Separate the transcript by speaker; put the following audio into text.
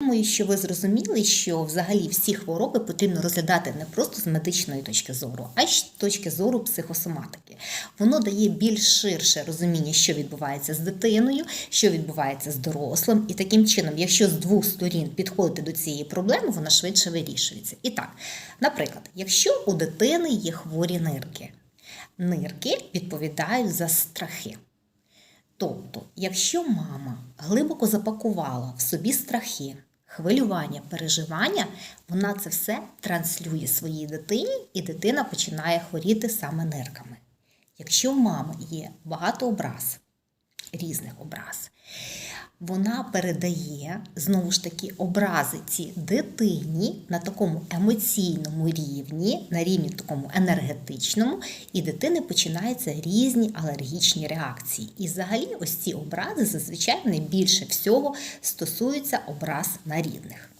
Speaker 1: Думаю, що ви зрозуміли, що взагалі всі хвороби потрібно розглядати не просто з медичної точки зору, а й з точки зору психосоматики. Воно дає більш ширше розуміння, що відбувається з дитиною, що відбувається з дорослим, і таким чином, якщо з двох сторін підходити до цієї проблеми, вона швидше вирішується. І так, наприклад, якщо у дитини є хворі нирки, нирки відповідають за страхи. Тобто, якщо мама глибоко запакувала в собі страхи, хвилювання, переживання, вона це все транслює своїй дитині, і дитина починає хворіти саме нирками. Якщо в мами є багато образ, різних образ, вона передає знову ж таки образи ці дитині на такому емоційному рівні, на рівні такому енергетичному, і дитини починаються різні алергічні реакції. І взагалі ось ці образи зазвичай найбільше всього стосуються образ на рідних.